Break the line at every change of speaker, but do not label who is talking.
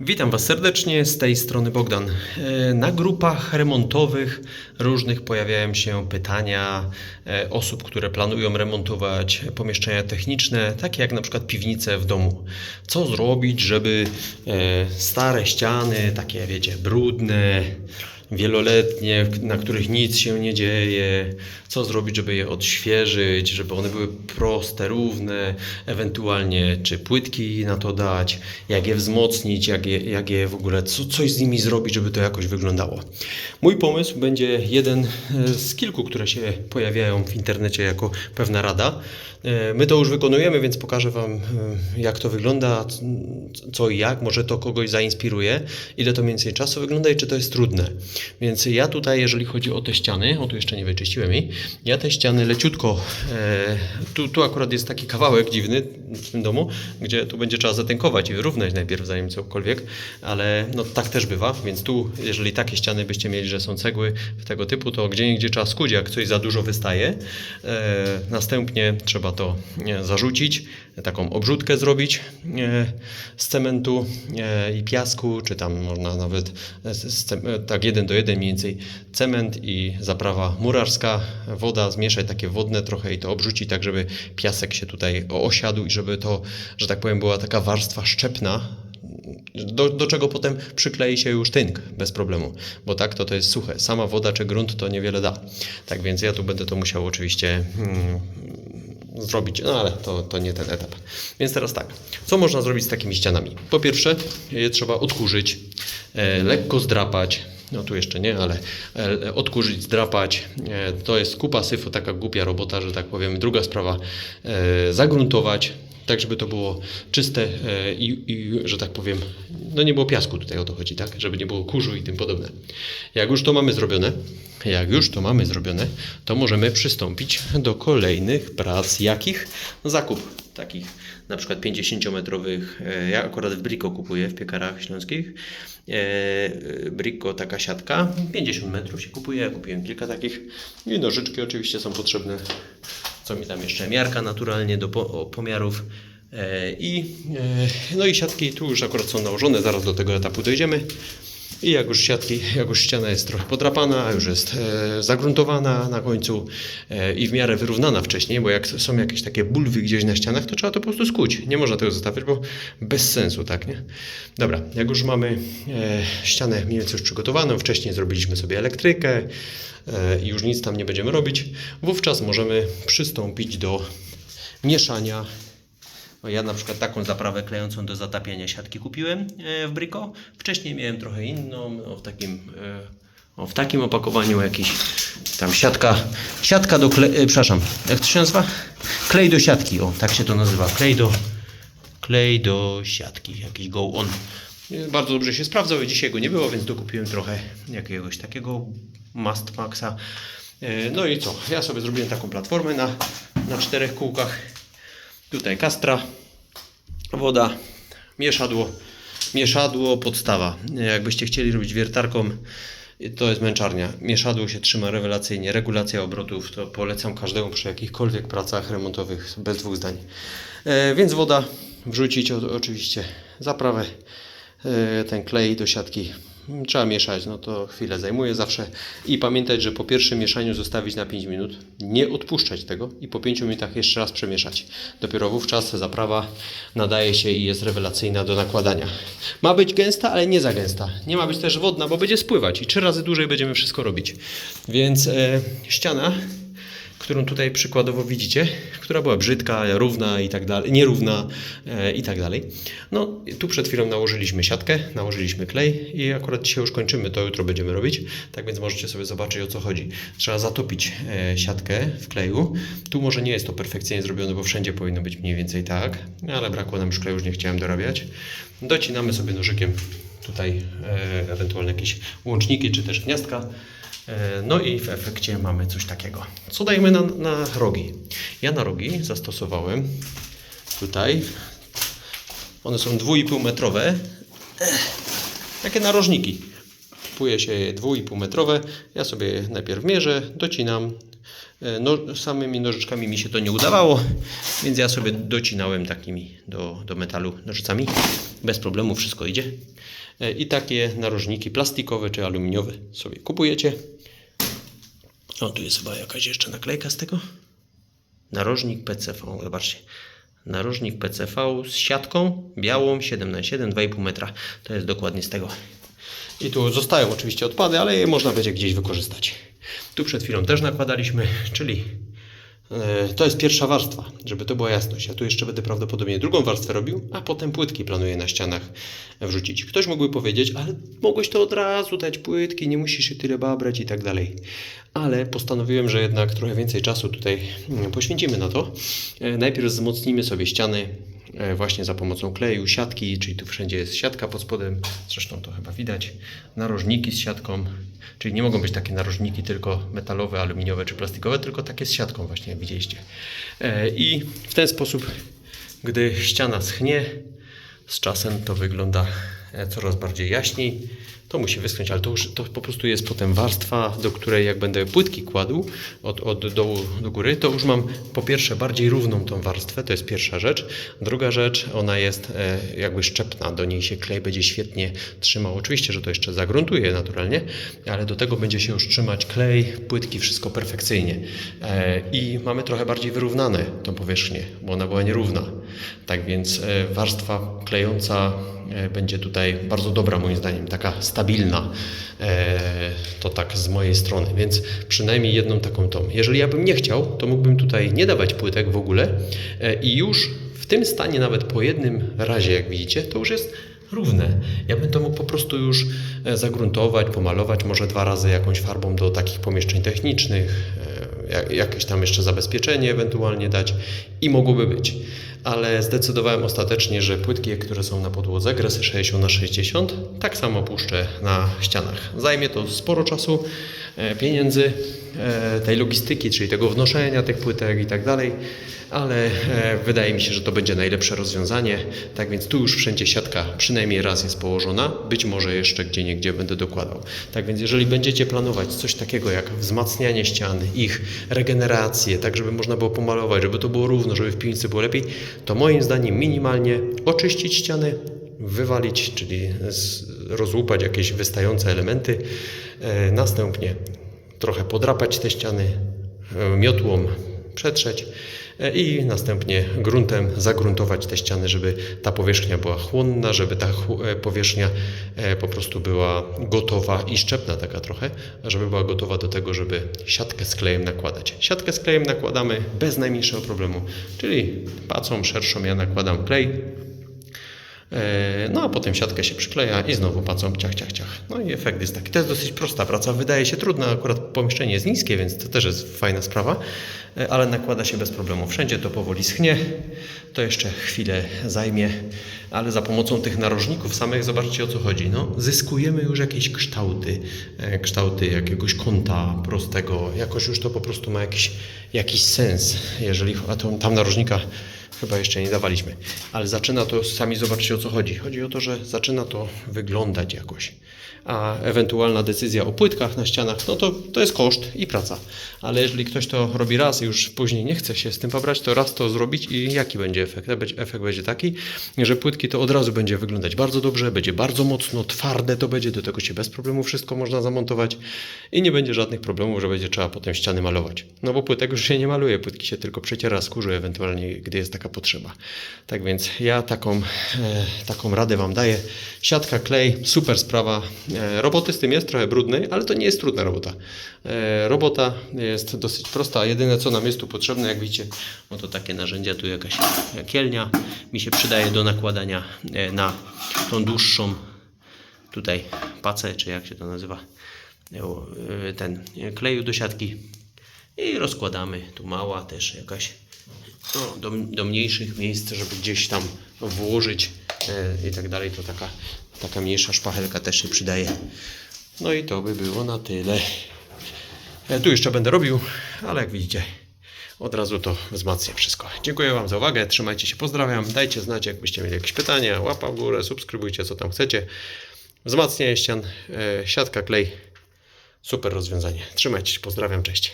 Witam Was serdecznie, z tej strony Bogdan. E, Na grupach remontowych różnych pojawiają się pytania e, osób, które planują remontować pomieszczenia techniczne, takie jak na przykład piwnice w domu. Co zrobić, żeby e, stare ściany, takie wiecie, brudne, wieloletnie, na których nic się nie dzieje, co zrobić, żeby je odświeżyć, żeby one były proste, równe, ewentualnie czy płytki na to dać, jak je wzmocnić, jak je, jak je w ogóle, co, coś z nimi zrobić, żeby to jakoś wyglądało. Mój pomysł będzie jeden e, z kilku, które się pojawiają w internecie jako pewna rada. E, My to już wykonujemy, więc pokażę Wam, e, jak to wygląda, co i jak, może to kogoś zainspiruje, ile to mniej więcej czasu wygląda i czy to jest trudne. Więc ja tutaj, jeżeli chodzi o te ściany, o tu jeszcze nie wyczyściłem jej, ja te ściany leciutko, e, tu, tu akurat jest taki kawałek dziwny w tym domu, gdzie tu będzie trzeba zatynkować i wyrównać najpierw, zanim cokolwiek, ale no tak też bywa, więc tu, jeżeli takie ściany byście mieli, że są cegły tego typu, to gdzie niegdzie trzeba skuć, jak coś za dużo wystaje. E, następnie trzeba to e, zarzucić, taką obrzutkę zrobić e, z cementu e, i piasku, czy tam można nawet e, tak jeden do jeden mniej więcej cement i zaprawa murarska, woda, zmieszać takie wodne trochę i to obrzucić tak, żeby piasek się tutaj osiadł i żeby to, że tak powiem, była taka warstwa szczepna, do, do czego potem przyklei się już tynk bez problemu, bo tak to to jest suche. Sama woda czy grunt to niewiele da. Tak więc ja tu będę to musiał oczywiście hmm, zrobić, no ale to, to nie ten etap. Więc teraz tak, co można zrobić z takimi ścianami? Po pierwsze, je trzeba odkurzyć, e, lekko zdrapać, no tu jeszcze nie, ale e, odkurzyć, zdrapać, e, to jest kupa syfu, taka głupia robota, że tak powiem. Druga sprawa, zagruntować, tak żeby to było czyste i, i, że tak powiem, no nie było piasku tutaj o to chodzi, tak? Żeby nie było kurzu i tym podobne. Jak już to mamy zrobione, jak już to mamy zrobione, to możemy przystąpić do kolejnych prac. Jakich? Zakup takich na przykład 50-metrowych. e, Ja akurat w Brico kupuję w piekarach śląskich. E, Brico taka siatka, 50 metrów się kupuje. Ja kupiłem kilka takich. I nożyczki oczywiście są potrzebne. Co mi tam jeszcze? Miarka naturalnie do pomiarów. E, I, no i siatki tu już akurat są nałożone, zaraz do tego etapu dojdziemy. I jak już siatki, jak już ściana jest trochę podrapana, już jest e, zagruntowana na końcu e, i w miarę wyrównana wcześniej, bo jak są jakieś takie bulwy gdzieś na ścianach, to trzeba to po prostu skuć. Nie można tego zostawiać, bo bez sensu, tak, nie? Dobra, jak już mamy e, ścianę mniej więcej już przygotowaną, wcześniej zrobiliśmy sobie elektrykę e, i już nic tam nie będziemy robić, wówczas możemy przystąpić do mieszania no ja na przykład taką zaprawę klejącą do zatapiania siatki kupiłem e, w Brico. Wcześniej miałem trochę inną, o, w takim, e, o, w takim opakowaniu jakiś tam siatka, siatka do klej, przepraszam, jak to się nazywa? Klej do siatki, o tak się to nazywa, klej do, klej do siatki, jakiś go on. E, Bardzo dobrze się sprawdzał, dzisiaj go nie było, więc dokupiłem trochę jakiegoś takiego Must Maxa. E, No i co? Ja sobie zrobiłem taką platformę na, na czterech kółkach. Tutaj kastra, woda, mieszadło, mieszadło, podstawa. Jakbyście chcieli robić wiertarką, to jest męczarnia. Mieszadło się trzyma rewelacyjnie, regulacja obrotów, to polecam każdemu przy jakichkolwiek pracach remontowych, bez dwóch zdań. E, więc woda, wrzucić o, oczywiście zaprawę, e, ten klej do siatki. Trzeba mieszać, no to chwilę zajmuje zawsze. I pamiętać, że po pierwszym mieszaniu zostawić na 5 minut, nie odpuszczać tego i po 5 minutach jeszcze raz przemieszać. Dopiero wówczas zaprawa nadaje się i jest rewelacyjna do nakładania. Ma być gęsta, ale nie za gęsta. Nie ma być też wodna, bo będzie spływać i trzy razy dłużej będziemy wszystko robić. Więc e, ściana którą tutaj przykładowo widzicie, która była brzydka, równa i tak dalej, nierówna e, i tak dalej. No, tu przed chwilą nałożyliśmy siatkę, nałożyliśmy klej i akurat dzisiaj już kończymy, to jutro będziemy robić, tak więc możecie sobie zobaczyć o co chodzi. Trzeba zatopić e, siatkę w kleju. Tu może nie jest to perfekcyjnie zrobione, bo wszędzie powinno być mniej więcej tak, ale brakło nam już kleju, już nie chciałem dorabiać. Docinamy sobie nożykiem tutaj e, ewentualnie jakieś łączniki czy też gniazdka. E, No i w efekcie mamy coś takiego. Co dajemy na, na rogi? Ja na rogi zastosowałem tutaj. One są 2,5 metrowe. Ech, Takie narożniki. Kupuje się je 2,5 metrowe. Ja sobie najpierw mierzę, docinam. E, No, samymi nożyczkami mi się to nie udawało, więc ja sobie docinałem takimi do, do metalu nożycami. Bez problemu wszystko idzie. E, I takie narożniki plastikowe czy aluminiowe sobie kupujecie. O, tu jest chyba jakaś jeszcze naklejka z tego. Narożnik PCV, zobaczcie. Narożnik PCV z siatką białą 7 na 7 2,5 metra. To jest dokładnie z tego. I tu zostają oczywiście odpady, ale je można będzie gdzieś wykorzystać. Tu przed chwilą też nakładaliśmy, czyli to jest pierwsza warstwa, żeby to była jasność. Ja tu jeszcze będę prawdopodobnie drugą warstwę robił, a potem płytki planuję na ścianach wrzucić. Ktoś mógłby powiedzieć, ale mogłeś to od razu dać płytki, nie musisz się tyle babrać i tak dalej. Ale postanowiłem, że jednak trochę więcej czasu tutaj poświęcimy na to. E, Najpierw wzmocnimy sobie ściany e, właśnie za pomocą kleju, siatki, czyli tu wszędzie jest siatka pod spodem, zresztą to chyba widać, narożniki z siatką, czyli nie mogą być takie narożniki tylko metalowe, aluminiowe czy plastikowe, tylko takie z siatką właśnie, jak widzieliście. E, I w ten sposób, gdy ściana schnie, z czasem to wygląda e, coraz bardziej jaśniej. To musi wyschnąć, ale to już to po prostu jest potem warstwa, do której jak będę płytki kładł od, od dołu do góry, to już mam po pierwsze bardziej równą tą warstwę, to jest pierwsza rzecz. Druga rzecz, ona jest e, jakby szczepna, do niej się klej będzie świetnie trzymał. Oczywiście, że to jeszcze zagruntuje naturalnie, ale do tego będzie się już trzymać klej, płytki, wszystko perfekcyjnie. E, I mamy trochę bardziej wyrównane tą powierzchnię, bo ona była nierówna. Tak więc e, warstwa klejąca będzie tutaj bardzo dobra moim zdaniem, taka stabilna. E, To tak z mojej strony, więc przynajmniej jedną taką tą. Jeżeli ja bym nie chciał, to mógłbym tutaj nie dawać płytek w ogóle e, i już w tym stanie nawet po jednym razie, jak widzicie, to już jest równe. Ja bym to mógł po prostu już e, zagruntować, pomalować może dwa razy jakąś farbą do takich pomieszczeń technicznych, jak- jakieś tam jeszcze zabezpieczenie ewentualnie dać i mogłoby być. Ale zdecydowałem ostatecznie, że płytki, które są na podłodze, gresy 60 na 60 tak samo puszczę na ścianach. Zajmie to sporo czasu, e, pieniędzy, e, tej logistyki, czyli tego wnoszenia tych płytek i tak dalej, ale e, wydaje mi się, że to będzie najlepsze rozwiązanie. Tak więc tu już wszędzie siatka przynajmniej raz jest położona, być może jeszcze gdzie niegdzie będę dokładał. Tak więc jeżeli będziecie planować coś takiego jak wzmacnianie ścian, ich regenerację, tak żeby można było pomalować, żeby to było równo, żeby w piwnicy było lepiej, to moim zdaniem minimalnie oczyścić ściany, wywalić, czyli rozłupać jakieś wystające elementy, e, następnie trochę podrapać te ściany, e, miotłą przetrzeć i następnie gruntem zagruntować te ściany, żeby ta powierzchnia była chłonna, żeby ta e, powierzchnia e, po prostu była gotowa i szczepna taka trochę, żeby była gotowa do tego, żeby siatkę z klejem nakładać. Siatkę z klejem nakładamy bez najmniejszego problemu, czyli pacą szerszą ja nakładam klej, No a potem siatkę się przykleja i znowu pacą ciach, ciach, ciach. No i efekt jest taki. To jest dosyć prosta praca. Wydaje się trudna, akurat pomieszczenie jest niskie, więc to też jest fajna sprawa, e, ale nakłada się bez problemu. Wszędzie to powoli schnie. To jeszcze chwilę zajmie, ale za pomocą tych narożników samych zobaczcie o co chodzi. No, zyskujemy już jakieś kształty, e, kształty jakiegoś kąta prostego. Jakoś już to po prostu ma jakiś, jakiś sens. Jeżeli, a to, tam narożnika Chyba jeszcze nie dawaliśmy, ale zaczyna to, sami zobaczcie o co chodzi. Chodzi o to, że zaczyna to wyglądać jakoś. A ewentualna decyzja o płytkach na ścianach, no to, to jest koszt i praca. Ale jeżeli ktoś to robi raz i już później nie chce się z tym pobrać, to raz to zrobić i jaki będzie efekt? Efekt będzie taki, że płytki to od razu będzie wyglądać bardzo dobrze, będzie bardzo mocno, twarde to będzie, do tego się bez problemu wszystko można zamontować i nie będzie żadnych problemów, że będzie trzeba potem ściany malować. No bo płytek już się nie maluje, płytki się tylko przeciera skórze ewentualnie, gdy jest taka potrzeba. Tak więc ja taką, e, taką radę Wam daję. Siatka, klej, super sprawa. E, roboty z tym jest trochę brudnej, ale to nie jest trudna robota. E, robota jest dosyć prosta, jedyne co nam jest tu potrzebne, jak widzicie, no to takie narzędzia, tu jakaś kielnia mi się przydaje do nakładania e, na tą dłuższą tutaj pacę, czy jak się to nazywa, ten kleju do siatki i rozkładamy. Tu mała też jakaś no, do, do mniejszych miejsc, żeby gdzieś tam włożyć i tak dalej. To taka, taka mniejsza szpachelka też się przydaje. No i to by było na tyle. E, tu jeszcze będę robił, ale jak widzicie, od razu to wzmacnia wszystko. Dziękuję Wam za uwagę, trzymajcie się, pozdrawiam. Dajcie znać, jakbyście mieli jakieś pytania, łapa w górę, subskrybujcie, co tam chcecie. Wzmacnianie ścian, e, siatka, klej. Super rozwiązanie. Trzymajcie się, pozdrawiam, cześć.